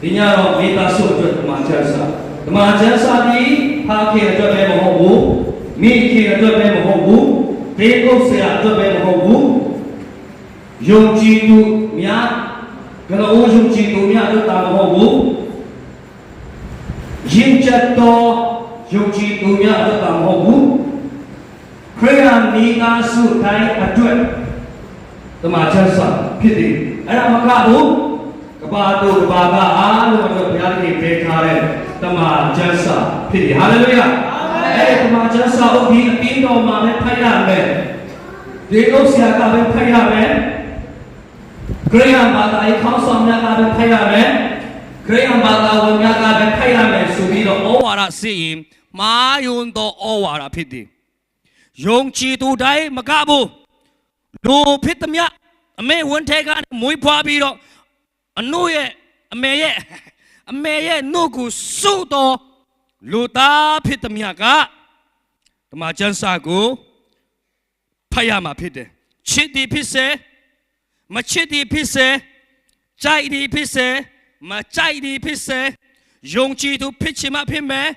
ဒီညတော့မိသားစုအတွက်ဓမ္မချမ်းစာဓမ္မချမ်းစာဒီဖခင်အတွက်ပဲမဟုတ်ဘူးမိခင်အတွက်ပဲမဟုတ်ဘူးဒေဥစ္စာအတွက်ပဲမဟုတ်ဘူးယုံကြည်သူများကလောယုံကြည်သူများအတွက်တာမဟုတ်ဘူးရင်ချက်တော်ယုံကြည်သူများအတွက်တာမဟုတ်ဘူးခရိယာမိသားစုတိုင်းအတွက်ဓမ္မချမ်းစာဖြစ်တယ်အဲ့ဒါမကဘူး ကဘာတို့ကဘာကအားလုံးအတွက်ဘုရားသခင်ပေးထားတဲ့တမန်ကျမ်းစာဖြစ်တယ်ဟာလေလုယာအဲ့ဒီတမန်ကျမ်းစာကိုဒီအတင်းတော်မှာပဲဖတ်ရမယ်ဒီဥစ္စာကပဲဖတ်ရမယ်ဂရိယဘာသာအခေါင်းဆောင်များကပဲဖတ်ရမယ်ဂရိယဘာသာဝင်များကပဲဖတ်ရမယ်ဆိုပြီးတော့ဩဝါဒစီရင်မာယွန်တော်ဩဝါဒဖြစ်တယ်ယုံကြည်သူတိုင်းမကဘူးလူဖြစ်သည်မြတ်အမေဝန်ထဲကမွေးဖွားပြီးတော့ အနို့ရဲ့အမေရဲ့အမေရဲ့နှုတ်ကိုစုတော်လူသားဖြစ်သည်မြတ်ကဓမ္မကျမ်းစာကိုဖတ်ရမှာဖြစ်တယ်ချစ်သည်ဖြစ်စေမချစ်သည်ဖြစ်စေကြိုက်သည်ဖြစ်စေမကြိုက်သည်ဖြစ်စေယုံကြည်သူဖြစ်ချင်မှဖြစ်မယ်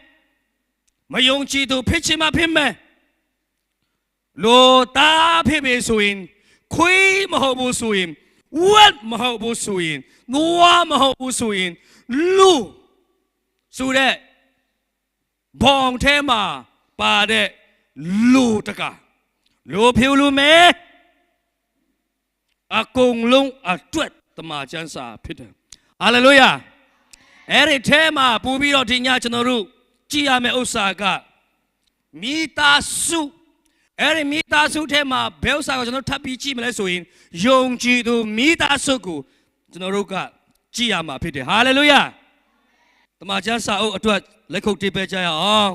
မယုံကြည်သူဖြစ်ချင်မှဖြစ်မယ်လူသားဖြစ်ပြီဆိုရင်ခွေးမဟုတ်ဘူးဆိုရင် ဝတ်မဟုတ်ဘူးဆိုရင်နွားမဟုတ်ဘူးဆိုရင်လူဆိုတဲ့ဘောင်ထဲမှာပါတဲ့လူတကလူဖြူလူမဲအကုန်လုံးအတွက်တမန်ကျမ်းစာဖြစ်တယ်ဟာလေလုယာအဲ့ဒီထဲမှာပူပြီးတော့ဒီညကျွန်တော်တို့ကြည်ရမယ့်ဥစ္စာကမိသားစု အဲ့ဒီမိသားစုထဲမှာဘယ်ဥစ္စာကိုကျွန်တော်တို့ထပ်ပြီးကြည့်မလဲဆိုရင်ယုံကြည်သူမိသားစုကိုကျွန်တော်တို့ကကြည်ရမှာဖြစ်တယ်ဟာလေလုယာတမန်ကျမ်းစာအုပ်အတွက်လက်ခုပ်တေးပေးကြရအောင်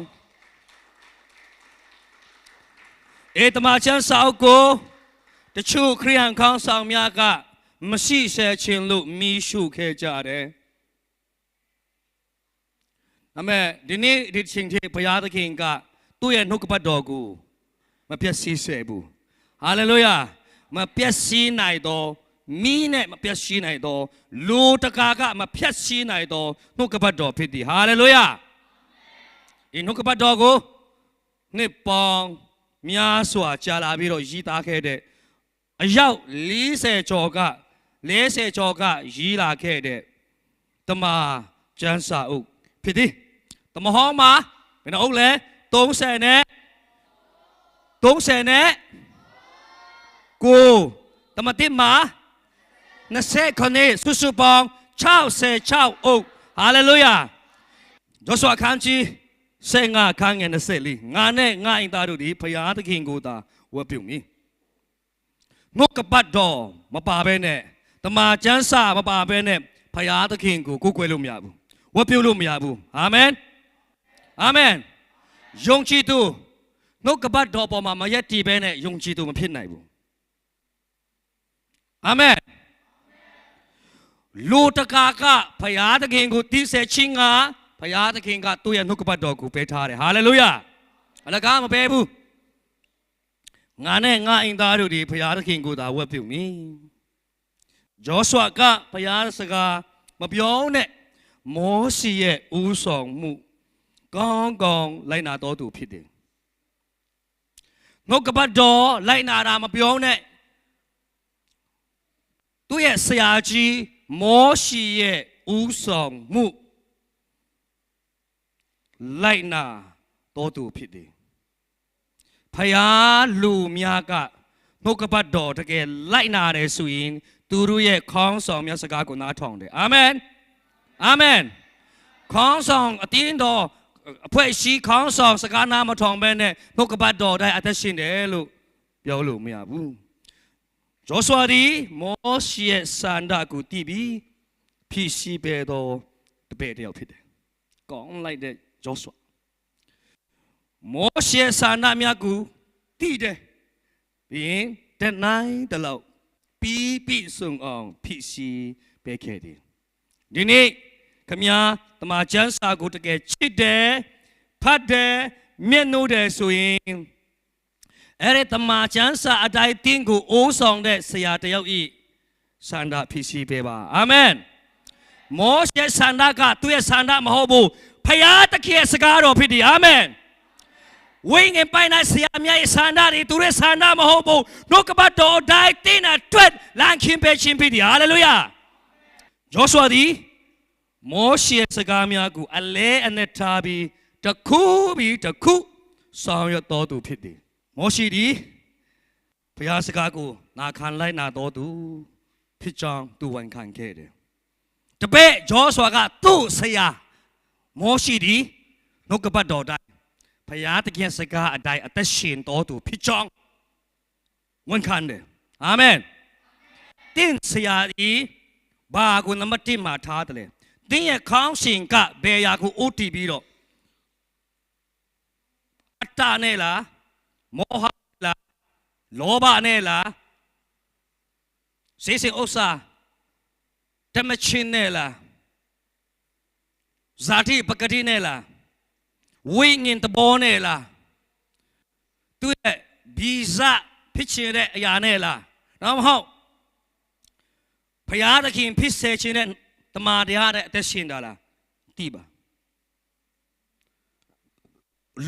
အေတမန်ကျမ်းစာအုပ်ကိုတချို့ခရိယန်ခေါင်းဆောင်များကမရှိဆဲခြင်းလို့မီးရှို့ခဲ့ကြတယ်ဒါပေမဲ့ဒီနေ့ဒီချိန်ထိဘုရားသခင်ကသူ့ရဲ့နှုတ်ကပတ်တော်ကို မပျက်စီးစေဘူးဟာလေလုယာမပျက်စီးနိုင်တော့မိနဲ့မပျက်စီးနိုင်တော့လူတကာကမဖြတ်စီးနိုင်တော့နှုတ်ကပတ်တော်ဖြစ်သည်ဟာလေလုယာဒီနှုတ်ကပတ်တော်ကိုနှစ်ပေါင်းများစွာကြာလာပြီးတော့ရည်သားခဲ့တဲ့အယောက်40ကျော်က40ကျော်ကရည်လာခဲ့တဲ့တမန်ကျမ်းစာအုပ်ဖြစ်သည်တမန်ဟောင်းမှာဘယ်နှအုပ်လဲ30နဲ့ 30နဲ့ကိုတမတိမာ20ခနဲ့စုစုပေါင်း66အုပ်ဟာလေလုယာဂျောရှုအခန်းကြီး15ခန်းငယ်24ငါနဲ့ငါအင်သားတို့ဒီဖရာသခင်ကိုသာဝတ်ပြုမည်ငုတ်ကပတ်တော်မပါဘဲနဲ့တမာကျမ်းစာမပါဘဲနဲ့ဖရာသခင်ကိုကိုးကွယ်လို့မရဘူးဝတ်ပြုလို့မရဘူးအာမင်အာမင်ယုံကြည်သူ နှုတ်ကပတ်တော်ပေါ်မှာမရက်တည်ဘဲနဲ့ယုံကြည်သူမဖြစ်နိုင်ဘူးအာမင်လူတကာကဖယားသခင်ကိုတီးဆဲချင်းကဖယားသခင်ကသူ့ရဲ့နှုတ်ကပတ်တော်ကိုပေးထားတယ်ဟာလေလုယာအလကားမပေးဘူးငါနဲ့ငါအင်သားတို့ဒီဖယားသခင်ကိုသာဝတ်ပြုမည်ဂျောရှုကဖယားစကားမပြောနဲ့မောရှိရဲ့ဦးဆောင်မှုကောင်းကောင်းလိုက်နာတော်သူဖြစ်တယ် ငုတ်ကပတ်တော်လိုက်နာတာမပြောနဲ့သူ့ရဲ့ဆရာကြီးမောရှိရဲ့ဦးဆောင်မှုလိုက်နာတော်သူဖြစ်တယ်ဖယားလူများကငုတ်ကပတ်တော်တကယ်လိုက်နာတယ်ဆိုရင်သူတို့ရဲ့ခေါင်းဆောင်များစကားကိုနားထောင်တယ်အာမင်အာမင်ခေါင်းဆောင်အတင်းတော် အဖွဲ့ရှိခေါင်းဆောင်စကားနာမထောင်ဘဲနဲ့နှုတ်ကပတ်တော်တိုင်းအသက်ရှင်တယ်လို့ပြောလို့မရဘူးဂျောဆွာဒီမောရှေရဲ့စန္ဒကိုတည်ပြီးဖြစ်ရှိပေတော့တပည့်တယောက်ဖြစ်တယ်။ကောင်းလိုက်တဲ့ဂျောဆွာမောရှေစန္ဒမြတ်ကိုတည်တယ်။ပြီးရင်တနိုင်တလောက်ပြီးပြီဆုံအောင်ဖြစ်ရှိပေးခဲ့တယ်။ဒီနေ့ ခမညာတမန်ကျမ်းစာကိုတကယ်ချစ်တယ်ဖတ်တယ်မျက်နှိုးတယ်ဆိုရင်အဲ့ဒီတမန်ကျမ်းစာအတိုင်းတင်းကိုအိုးဆောင်တဲ့ဆရာတယောက်ဤစန္ဒဖြစ်စီပေးပါအာမင်မောရှေဆန္ဒကသူ့ရဲ့ဆန္ဒမဟုတ်ဘူးဖယားတခင်ရဲ့စကားတော်ဖြစ်တယ်အာမင်ဝိငင်ပိုင်နာဆရာမြတ်ရဲ့ဆန္ဒတွေသူရဲ့ဆန္ဒမဟုတ်ဘူးနှုတ်ကပတ်တော်အတိုင်းတင်းတာတွက်လန်ခင်ပဲချင်းဖြစ်တယ်ဟာလေလုယာဂျောရှွာသည် မောရှေစကားများကိုအလဲအနဲ့ထားပြီးတစ်ခုပြီးတစ်ခုဆောင်ရွက်တော်သူဖြစ်တယ်မောရှေသည်ဘုရားစကားကိုနာခံလိုက်နာတော်သူဖြစ်ကြောင်းသူဝန်ခံခဲ့တယ်တပည့်ဂျောရှွာကသူ့ဆရာမောရှေသည်နှုတ်ကပတ်တော်တိုင်းဘုရားတခင်စကားအတိုင်းအသက်ရှင်တော်သူဖြစ်ကြောင်းဝန်ခံတယ်အာမင်တင်းဆရာဒီဘာကိုနံပါတ်1မှာထားတယ် လေတင်းရဲ့ခေါင်းစဉ်ကဘယ်ရာကိုအိုတီပြီးတော့အတ္တနဲ့လားမောဟလားလောဘနဲ့လားစေစင်ဥစ္စာတမချင်းနဲ့လားဇာတိပကတိနဲ့လားဝိညာဉ်တဘောနဲ့လားသူရဲ့ဗီဇဖြစ်ချင်တဲ့အရာနဲ့လားတော့မဟုတ်ဖရာသခင်ဖြစ်စေချင်တဲ့ တမာတရားတဲ့အသက်ရှင်တာလားတိပါ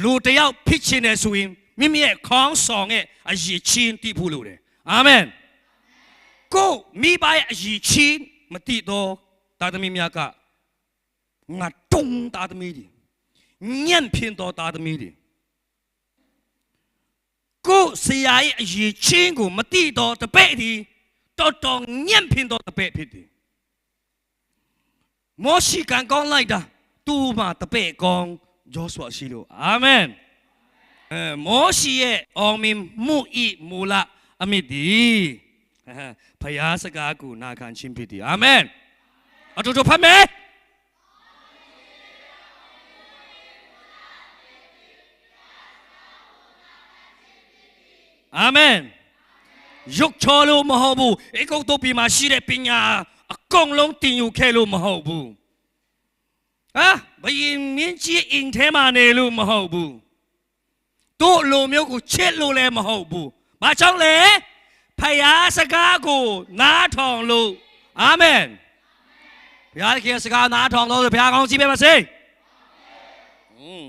လူတယောက်ဖြစ်ချင်တယ်ဆိုရင်မိမိရဲ့ခေါင်းဆောင်ရဲ့အရေးချင်းတိဖို့လိုတယ်အာမင်ကိုမိဘရဲ့အရေးချင်းမတိတော့တာသမီများကငါတုံးတာသမီတွေညံ့ဖြစ်တော့တာသမီတွေကိုဆရာရဲ့အရေးချင်းကိုမတိတော့တပည့်ဒီတော်တော်ညံ့ဖြစ်တော့တပည့်ဖြစ်တယ် မောရှိကန်ကောင်းလိုက်တာသူ့မှာတပည့်ကောင်းဂျောဆွာရှိလို့အာမင်အဲမောရှိရဲ့အောင်မင်မှုဤမူလအမိဒီဖယားစကားကိုနာခံခြင်းဖြစ်တယ်အာမင်အတူတူဖတ်မယ်အာမင်ရုပ်ချောလို့မဟုတ်ဘူးဧကုတ်တုတ်ပြည်မှာရှိတဲ့ပညာ အကုန်လုံးတင်ယူခဲ့လို့မဟုတ်ဘူးဟာဘယင်မင်းကြီးအိမ်ထဲမှာနေလို့မဟုတ်ဘူးတို့လူမျိုးကိုချစ်လို့လည်းမဟုတ်ဘူးဘာကြောင့်လဲဖယားစကားကိုနားထောင်လို့အာမင်ဘုရားခင်စကားနားထောင်လို့ဘုရားကောင်းကြီးပဲပါစေอืม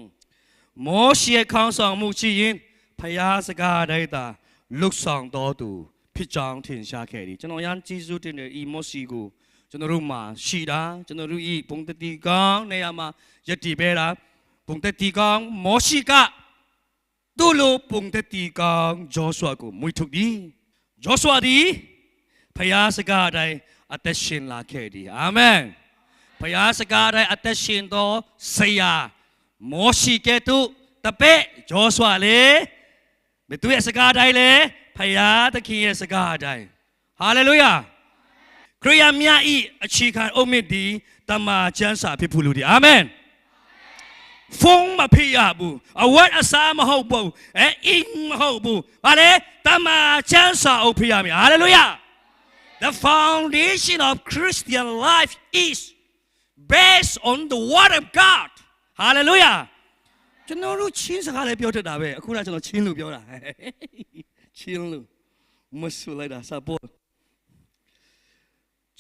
မောရှေခေါင်းဆောင်မှုရှိရင်ဖယားစကားတိုင်းသာလွတ်ဆောင်တော်သူဖြစ်ကြောင်းထင်ရှားခဲ့သည်ကျွန်တော်ရန်ကျေးဇူးတင်တဲ့ဤမောရှိကို ကျွန်တော်တို့မှာရှိတာကျွန်တော်တို့ဤဘုံတတိကောင်းနေရာမှာယက်တီပဲတာဘုံတတိကောင်းမောရှိကသူ့လိုဘုံတတိကောင်းဂျောဆွာကိုမွေထုတ်သည်ဂျောဆွာသည်ဖယားစကားအတိုင်းအသက်ရှင်လာခဲ့သည်အာမင်ဖယားစကားအတိုင်းအသက်ရှင်သောဆရာမောရှိကဲ့သို့တပည့်ဂျောဆွာလေဘသူရဲ့စကားတိုင်းလေဖယားသခင်ရဲ့စကားအတိုင်းဟာလေလုယာ ခရိယာမြတ်ဤအခြေခံအုတ်မြစ်ဒီတမန်ကျမ်းစာဖြစ်ဖို့လူဒီအာမင်ဖုံးမဖြစ်ရဘူးအဝတ်အစားမဟုတ်ဘူးအဲအင်းမဟုတ်ဘူးဗါလေတမန်ကျမ်းစာအုပ်ဖြစ်ရမယ်ဟာလေလုယာ The foundation of Christian life is based on the word of God hallelujah ကျွန်တော်တို့ချင်းစကားလည်းပြောတတ်တာပဲအခုနကကျွန်တော်ချင်းလို့ပြောတာချင်းလို့မဆူလိုက်တာစပေါ်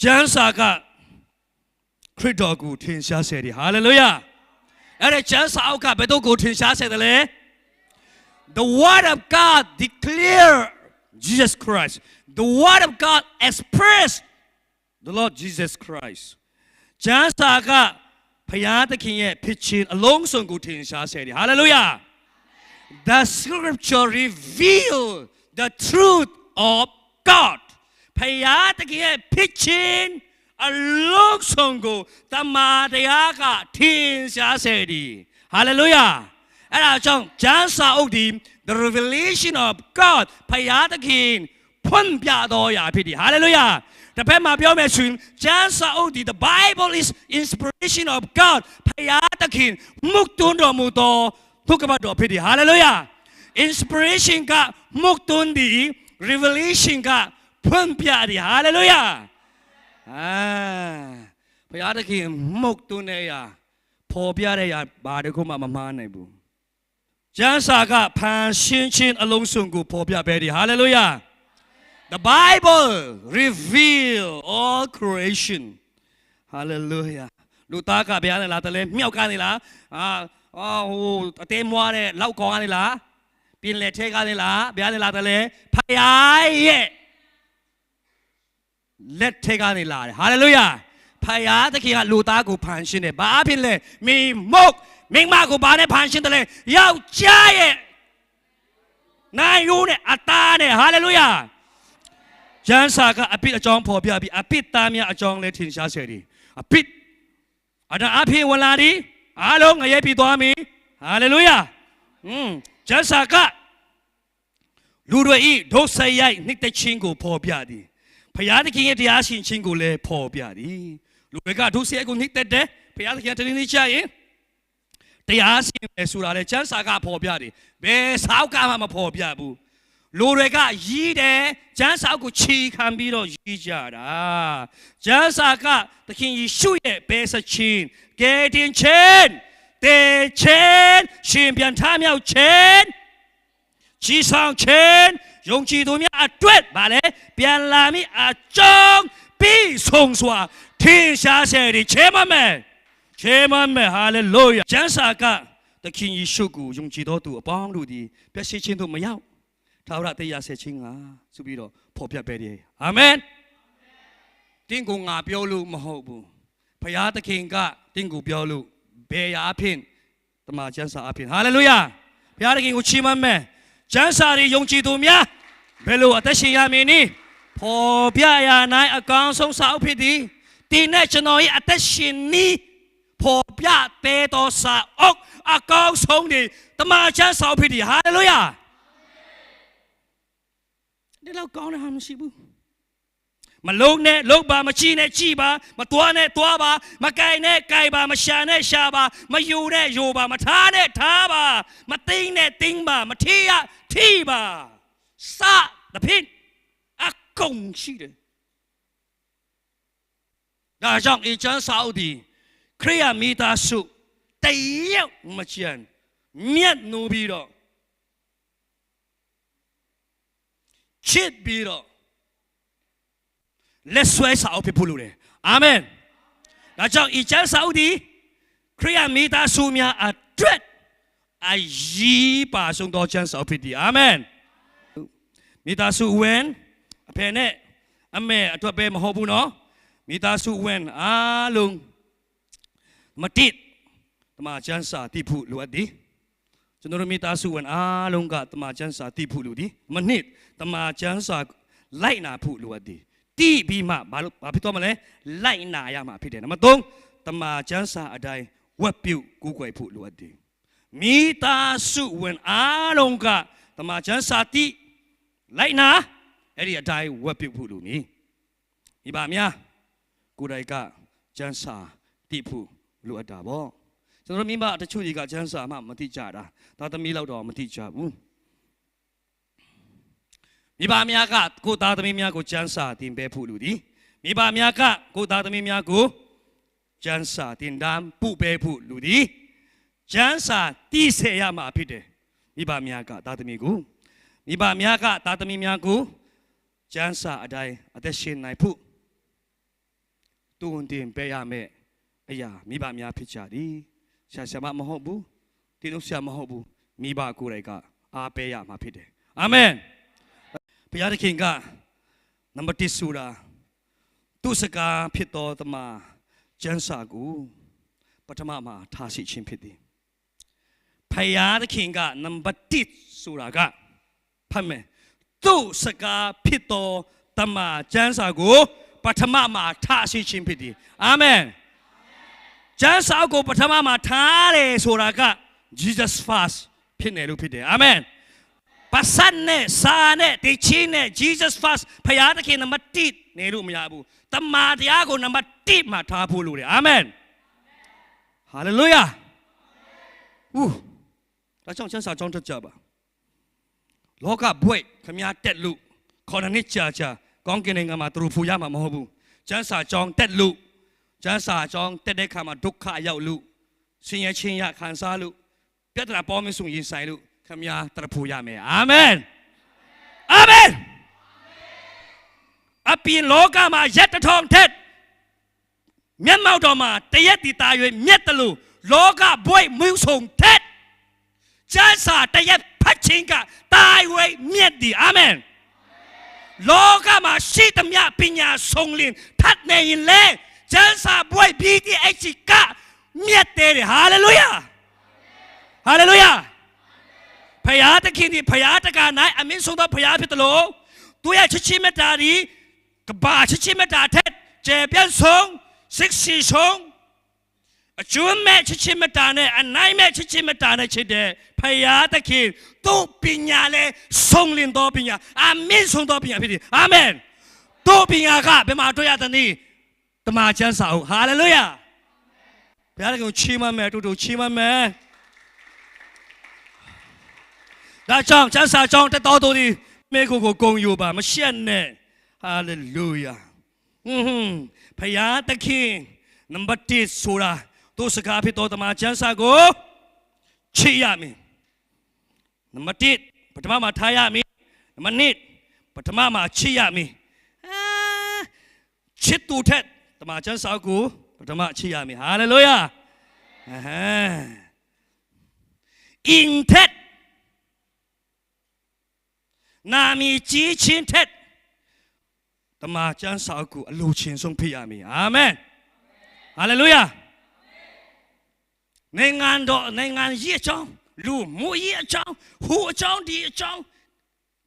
ကျမ်းစာကခရစ်တော်ကိုထင်ရှားစေတယ်ဟာလေလုယာအဲ့ဒါကျမ်းစာအောက်ကဘယ်တော့ကိုထင်ရှားစေတယ်လဲ The word of God declare Jesus Christ the word of God express the Lord Jesus Christ ကျမ်းစာကဖယားသခင်ရဲ့ဖြစ်ခြင်းအလုံးစုံကိုထင်ရှားစေတယ်ဟာလေလုယာ The scripture reveal the truth of God ဖယားသခင်ရဲ့ဖြစ်ခြင်းအလုံးစုံကိုတမန်တရားကထင်ရှားစေတယ်ဟာလေလုယာအဲ့ဒါကြောင့်ကျမ်းစာအုပ်ဒီ the revelation of God ဖယားသခင်ဖွင့်ပြတော်ရာဖြစ်တယ်ဟာလေလုယာတစ်ဖက်မှာပြောမယ်ဆိုရင်ကျမ်းစာအုပ်ဒီ the bible is inspiration of god ဖယားသခင်မုတ်တွန်းတော်မူသောသုကပတ်တော်ဖြစ်တယ်ဟာလေလုယာ inspiration ကမုတ်တွန်းဒီ revelation က ဖွင့်ပြတယ်ဟာလေလုယာအာဖယားသခင်မုတ်တွန်းတဲ့ရာပေါ်ပြတဲ့ရာဘာတခုမှမမှားနိုင်ဘူးကျမ်းစာကဖန်ရှင်းခြင်းအလုံးစုံကိုပေါ်ပြပေးတယ်ဟာလေလုယာ The Bible reveal all creation. ဟာလေလုယာလူသားကဘယ်ကနေလာတယ်လဲမြောက်ကနေလားအာအာဟိုအသေးမွားတဲ့လောက်ကောင်ကနေလားပြင်းလက်ထဲကနေလားဘယ်ကနေလာတယ်လဲဖယားရဲ့ လက်ထဲကနေလာတယ်ဟာလေလုယာဖယားသခင်ကလူသားကိုဖန်ရှင်းတယ်ဘာဖြစ်လဲမိမုတ်မိမကိုဘာနဲ့ဖန်ရှင်းတယ်လဲယောက်ျားရဲ့နိုင်ရိုးနဲ့အသားနဲ့ဟာလေလုယာကျမ်းစာကအပိအကြောင်းဖော်ပြပြီးအပိသားများအကြောင်းလည်းထင်ရှားစေတယ်အပိအဒါအဖေဝင်လာသည်အားလုံးငရဲပြီးသွားပြီဟာလေလုယာอืมကျမ်းစာကလူတွေဤဒုစရိုက်နှစ်သက်ခြင်းကိုဖော်ပြသည် ဖျားသခင်ရဲ့တရားရှင်ခြင်းကိုလည်းဖော်ပြသည်လူတွေကဒုစရိုက်ကိုနှစ်သက်တယ်ဖျားသခင်တရင်လေးချရင်တရားရှင်ပဲဆိုတာလေကျမ်းစာကဖော်ပြတယ်ဘယ်စာအုပ်ကမှမဖော်ပြဘူးလူတွေကရီးတယ်ကျမ်းစာကိုခြေခံပြီးတော့ရီးကြတာကျမ်းစာကသခင်ယေရှုရဲ့ဘယ်စချင်းကယ်တင်ခြင်းတေခြင်းရှင်ပြန်ထမြောက်ခြင်းကြီးဆောင်ခြင်း ယုံကြည်သူများအတွက်ဗာလေပြန်လာမိအကြောင်းပြီးဆုံးစွာထင်ရှားစေတယ်ချေမမဲချေမမဲဟာလေလုယာကျမ်းစာကသခင်ယေရှုကိုယုံကြည်တော်သူအပေါင်းတို့သည်ပျက်စီးခြင်းတို့မရောက်ထာဝရတရားဆက်ချင်းကဆိုပြီးတော့ဖော်ပြပေးတယ်အာမင်တင်းကိုငါပြောလို့မဟုတ်ဘူးဖယားသခင်ကတင်းကိုပြောလို့ဘယ်ရာအဖြစ်တမန်ကျမ်းစာအဖြစ်ဟာလေလုယာဖယားသခင်ကိုချီးမွမ်းမယ်ကျမ်းစာတွေယုံကြည်သူများ ဘယ်လိုအသက်ရှင်ရမည်နည်းဖော်ပြရနိုင်အကောင်ဆုံးစာအုပ်ဖြစ်သည်ဒီနဲ့ကျွန်တော်ရဲ့အသက်ရှင်နည်းဖော်ပြတဲ့တော်စာအုပ်အကောင်ဆုံးဒီတမန်ကျမ်းစာအုပ်ဖြစ်သည်ဟာလေလုယာဒီလောက်ကောင်းတဲ့ဟာမရှိဘူးမလုံးနဲ့လုံးပါမချီနဲ့ချီပါမတွားနဲ့တွားပါမကင်နဲ့ကင်ပါမရှာနဲ့ရှာပါမယူနဲ့ယူပါမထားနဲ့ထားပါမသိမ့်နဲ့သိမ့်ပါမထီရထီပါ စသဖြင့်အကုန်ရှိတယ်ဒါကြောင့်အချမ်းစာအုပ်ဒီခရိယာမိသားစုတယောက်မချန်မြတ်နိုးပြီးတော့ချစ်ပြီးတော့လက်ဆွဲစာအုပ်ဖြစ်ဖို့လိုတယ်အာမင်ဒါကြောင့်ဤချမ်းစာအုပ်ဒီခရိယမိသားစုများအတွက်အရေးပါဆုံးသောချမ်းစာအုပ်ဖြစ်သည်အာမင် မိသားစုဝင်အဖေနဲ့အမေအတွက်ပဲမဟုတ်ဘူးနော်မိသားစုဝင်အားလုံးမတိတမချမ်းစာတိဖို့လိုအပ်သည်ကျွန်တော်တို့မိသားစုဝင်အားလုံးကတမန်ကျမ်းစာသိဖို့လိုသည်မနစ်တမန်ကျမ်းစာလိုက်နာဖို့လိုအပ်သည်တိပြီးမှဘာလို့ဘာဖြစ်တော့မလဲလိုက်နာရမှာဖြစ်တယ်နံပါတ်3တမန်ကျမ်းစာအတိုင်းဝက်ပြုတ်ကိုးကွယ်ဖို့လိုအပ်သည်မိသားစုဝင်အားလုံးကတမန်ကျမ်းစာတိ လိုက်နာအဲ့ဒီအတိုင်းဝက်ပြုတ်ဖို့လိုမည်ဒီပါများကိုယ်တိုင်ကကျမ်းစာတိဖို့လိုအပ်တာပေါ့ကျွန်တော်တို့မိမတချို့တွေကချမ်းစာမှမသိကြတာဒါသမီးလောက်တော့မသိကြဘူးမိဘများကကိုသားသမီးများကိုချမ်းစာတင်ပေးဖို့လူသည်မိဘများကကိုသားသမီးများကိုချမ်းစာတင်တမ်းပုပေးဖို့လူသည်ချမ်းစာတိစေရမှာဖြစ်တယ်မိဘများကသားသမီးကို မိဘများကသားသမီးများကိုချမ်းစာအတိုင်းအသက်ရှင်နိုင်ဖို့တူဝင်တင်ပေးရမယ်အရာမိဘများဖြစ်ကြသည်ဆရာဆရာမမဟုတ်ဘူးဒီလိုဆရာမဟုတ်ဘူးမိဘကိုယ်တိုင်ကအားပေးရမှာဖြစ်တယ်အာမင်ဘုရားသခင်ကနံပါတ်1ဆိုတာသူစကားဖြစ်တော်သမာကျမ်းစာကိုပထမမှာထားရှိခြင်းဖြစ်သည်ဘုရားသခင်ကနံပါတ်1ဆိုတာက ဖတ်မယ်သူစကားဖြစ်တော်သမာကျမ်းစာကိုပထမမှာထားရှိခြင်းဖြစ်သည်အာမင်ကျမ်းစာကိုပထမမှာထားတယ်ဆိုတာက Jesus first ဖြစ်နေလို့ဖြစ်တယ်အာမင်ပါစတ်နဲ့စာနဲ့တေချင်းနဲ့ Jesus first ဖယားသခင်နံပါတ်1နေလို့မရဘူးတမန်တရားကိုနံပါတ်1မှာထားဖို့လိုတယ်အာမင်ဟာလေလုယာဦးဒါကြောင့်ကျမ်းစာကြောင်းတက်ကြပါ လောကဘွဲ့ခမည်းတက်လို့ခေါ်တဲ့နှစ်ကြာကြာကောင်းကင်နိုင်ငံမှာသူတို့ဖူရမှာမဟုတ်ဘူးကျမ်းစာကြောင်းတက်လို့ကျမ်းစာအကြောင်းတက်တဲ့ခါမှာဒုက္ခရောက်လို့ဆင်းရဲခြင်းရခံစားလို့ပြဿနာပေါ်မစုံရင်ဆိုင်လို့ခမများတရဖို့ရမယ်အာမင်အာမင်အပြင်လောကမှာရက်တထောင်ထက်မျက်မှောက်တော်မှာတရက်တီတာ၍မြက်တလို့လောကဘွိမွေးဆုံထက်ကျမ်းစာတရက်ဖတ် ခြင်းကတာ၍မြက်သည်အာမင်လောကမှာရှိသမျှပညာဆုံးလင်းထတ်နေရင်လေကျမ်းစာဘွိပြီးဒီအချီကမြက်တယ်ဟာလေလုယာဟာလေလုယာဖယားတခင်ဒီဖယားတကနိုင်အမင်းဆုံးသောဖယားဖြစ်တယ်လို့သူရဲ့ချစ်ချင်းမေတ္တာဒီကဘာချစ်ချင်းမေတ္တာထက်ကျေပြန့်ဆုံးစစ်စီဆုံး အကျွမ်းမဲ့ချစ်ချင်းမေတ္တာနဲ့အနိုင်မဲ့ချစ်ချင်းမေတ္တာနဲ့ချစ်တဲ့ဖယားတခင်သူ့ပညာလဲဆုံးလင်းသောပညာအမင်းဆုံးသောပညာဖြစ်တယ်အာမင်သူ့ပညာကဘယ်မှာတွေ့ရသနည်းတမန်ကျမ်းစာအုပ်ဟာလေလုယာဘုရားတခင်ကိုချီးမွမ်းမယ်အတူတူချီးမွမ်းမယ် ဒါကြောင့်ကျမ်းစာကြောင့်တတော်သူဒီမေကိုကိုဂုံယူပါမရှက်နဲ့ဟာလေလုယာဟွန်းဟွန်းဖယားသခင်နံပါတ်1ဆိုတာ သူစကားဖြစ်တော်တမန်ကျမ်းစာကိုချစ်ရမည်နံပါတ်1ပထမမှာထားရမည်နံပါတ်2ပထမမှာချစ်ရမည်အာချစ်သူထက်တမန်ကျမ်းစာကိုပထမချစ်ရမည်ဟာလေလုယာအဟမ်းအင်ထက်နာမည်ကြီးချင်းထက်တမန်ကျမ်းစာအုပ်ကိုအလိုချင်ဆုံးဖြစ်ရမည်အာမင်ဟာလေလုယာ နိုင်ငံတော်နိုင်ငံရေးအကြောင်းလူမှုရေးအကြောင်းဟိုအကြောင်းဒီအကြောင်း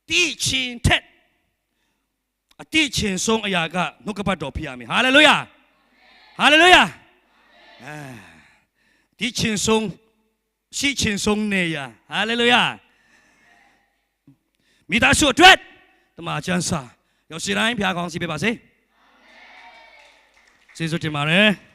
တီးချင်းထက်အတိချင်ဆုံးအရာကနှုတ်ကပတ်တော်ဖြစ်ရမည်ဟာလေလုယာဟာလေလုယာအဲဒီချင်ဆုံးရှိချင်ဆုံးနေရဟာလေလုယာမိသားစုအတွက်တမန်ကျမ်းစာရောက်စီတိုင်းဖျားကောင်းစီပေးပါစေ။ကျေးဇူးတင်ပါတယ်။